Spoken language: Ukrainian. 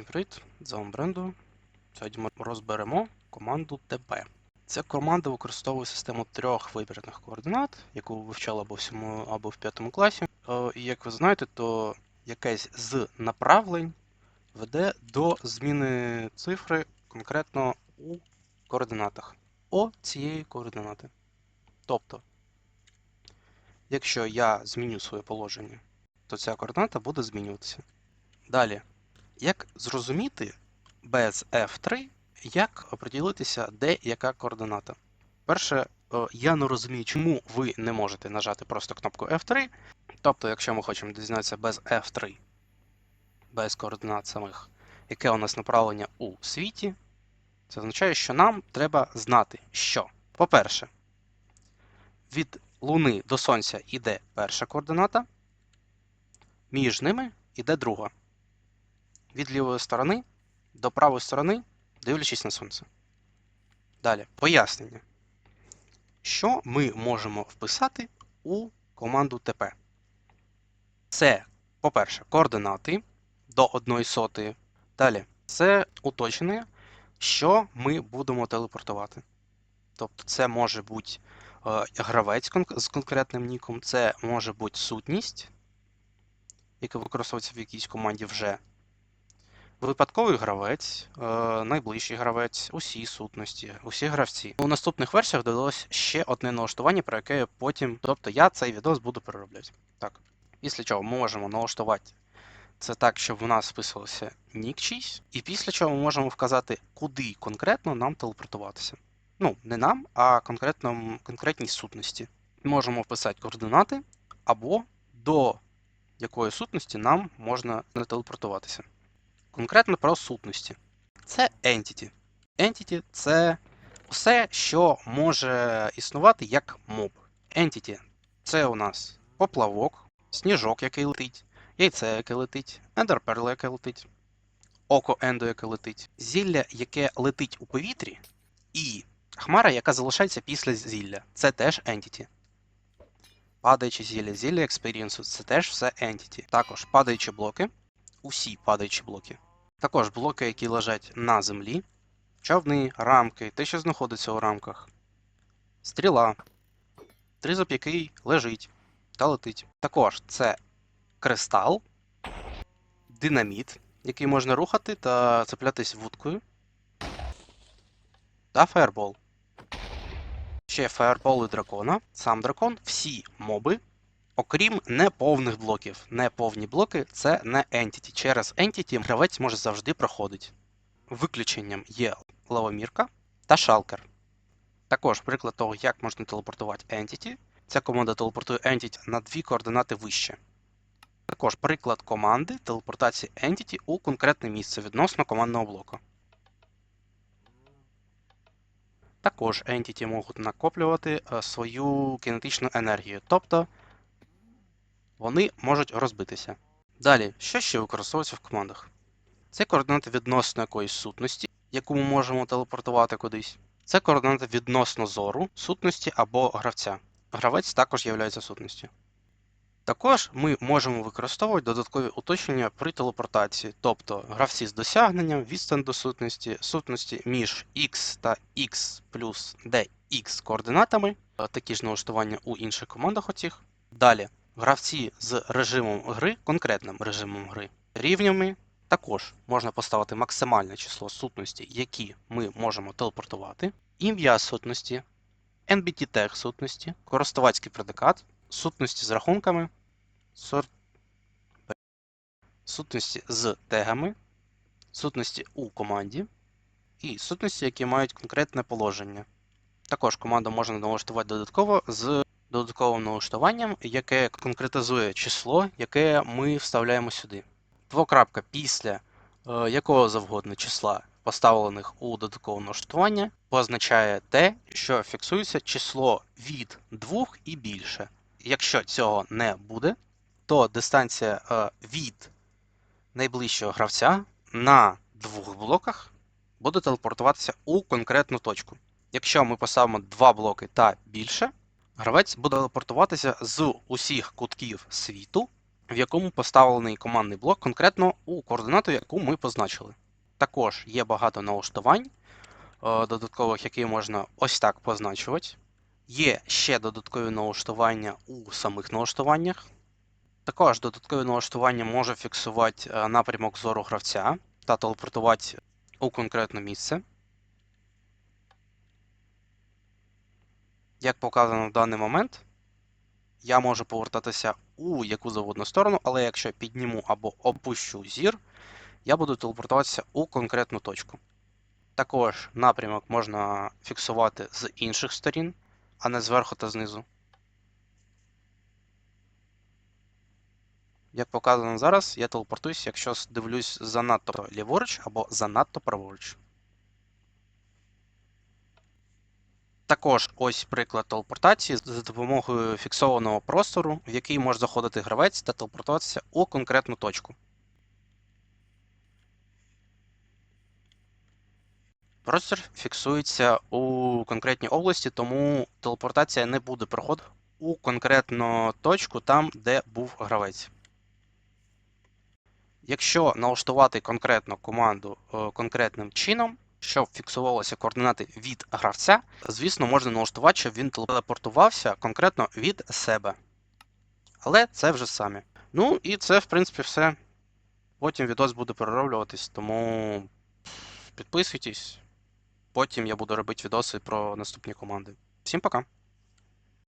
Всім привіт! З вами Бренду. Сьогодні ми розберемо команду TP. Ця команда використовує систему трьох вибірних координат, яку ви вивчали або в 7 або в 5 класі. Е, І як ви знаєте, то якесь з направлень веде до зміни цифри конкретно у координатах О цієї координати. Тобто, якщо я зміню своє положення, то ця координата буде змінюватися. Далі, як зрозуміти без F3, як оприділитися, де яка координата? Перше, е, я не розумію, чому ви не можете нажати просто кнопку F3. Тобто, якщо ми хочемо дізнатися без F3, без координат самих, яке у нас направлення у світі, це означає, що нам треба знати, що, по-перше, від Луни до Сонця йде перша координата, між ними йде друга від лівої сторони до правої сторони, дивлячись на сонце. Далі, пояснення. Що ми можемо вписати у команду ТП? Це, по-перше, координати до 1 сотої. Далі, це уточнення, що ми будемо телепортувати. Тобто, це може бути е, гравець з конкретним ніком, це може бути сутність, яка використовується в якійсь команді вже. Випадковий гравець, е, найближчий гравець, усі сутності, усі гравці. У наступних версіях додалось ще одне налаштування, про яке я потім. Тобто я цей відос буду переробляти. Так. Після чого ми можемо налаштувати це так, щоб в нас вписувався нік чийсь, і після чого ми можемо вказати, куди конкретно нам телепортуватися. Ну, не нам, а конкретно, конкретній сутності. Можемо вписати координати, або до якої сутності нам можна телепортуватися. Конкретно про сутності. Це entity. Entity – це все, що може існувати як моб. Entity – це у нас поплавок, сніжок, який летить, яйце, яке летить, ендерперл, яке летить, око ендо, яке летить, зілля, яке летить у повітрі, і хмара, яка залишається після зілля. Це теж entity. Падаючі зілля, зілля експірієнсу це теж все entity. Також падаючі блоки, усі падаючі блоки. Також блоки, які лежать на землі, човни, рамки, те, що знаходиться у рамках, стріла, тризуб, який лежить та летить. Також це кристал, динаміт, який можна рухати та цеплятись вудкою, та фаербол. Ще фаербол і дракона. Сам дракон, всі моби, окрім неповних блоків. Неповні блоки це не entity. Через entity гравець може завжди проходити. Виключенням є лавомірка та шалкер. Також приклад того, як можна телепортувати entity. Ця команда телепортує entity на дві координати вище. Також приклад команди телепортації entity у конкретне місце відносно командного блоку. Також entity можуть накоплювати е, свою кінетичну енергію, тобто вони можуть розбитися. Далі, що ще використовується в командах? Це координати відносно якоїсь сутності, яку ми можемо телепортувати кудись. Це координати відносно зору, сутності або гравця. Гравець також є сутністю. Також ми можемо використовувати додаткові уточнення при телепортації, тобто гравці з досягненням, відстань до сутності, сутності між x та x плюс dx координатами, такі ж налаштування у інших командах оцих. Далі, гравці з режимом гри, конкретним режимом гри, рівнями. Також можна поставити максимальне число сутності, які ми можемо телепортувати, ім'я сутності, NBT тег сутності, користувацький предикат, сутності з рахунками, сорт... сутності з тегами, сутності у команді і сутності, які мають конкретне положення. Також команду можна налаштувати додатково з додатковим налаштуванням, яке конкретизує число, яке ми вставляємо сюди. Двокрапка після е, якого завгодно числа, поставлених у додаткове налаштування, позначає те, що фіксується число від 2 і більше. Якщо цього не буде, то дистанція е, від найближчого гравця на двох блоках буде телепортуватися у конкретну точку. Якщо ми поставимо два блоки та більше, гравець буде телепортуватися з усіх кутків світу в якому поставлений командний блок конкретно у координату, яку ми позначили. Також є багато налаштувань е, додаткових, які можна ось так позначувати. Є ще додаткові налаштування у самих налаштуваннях. Також додаткові налаштування може фіксувати е, напрямок зору гравця та телепортувати у конкретне місце. Як показано в даний момент, я можу повертатися у яку завгодно сторону, але якщо я підніму або опущу зір, я буду телепортуватися у конкретну точку. Також напрямок можна фіксувати з інших сторін, а не зверху та знизу. Як показано зараз, я телепортуюсь, якщо дивлюсь занадто ліворуч або занадто праворуч. Також ось приклад телепортації за допомогою фіксованого простору, в який може заходити гравець та телепортуватися у конкретну точку. Простір фіксується у конкретній області, тому телепортація не буде проходити у конкретну точку там, де був гравець. Якщо налаштувати конкретну команду е, конкретним чином, щоб фіксувалися координати від гравця, звісно, можна налаштувати, щоб він телепортувався конкретно від себе. Але це вже самі. Ну і це, в принципі, все. Потім відос буде перероблюватись, тому підписуйтесь. Потім я буду робити відоси про наступні команди. Всім пока!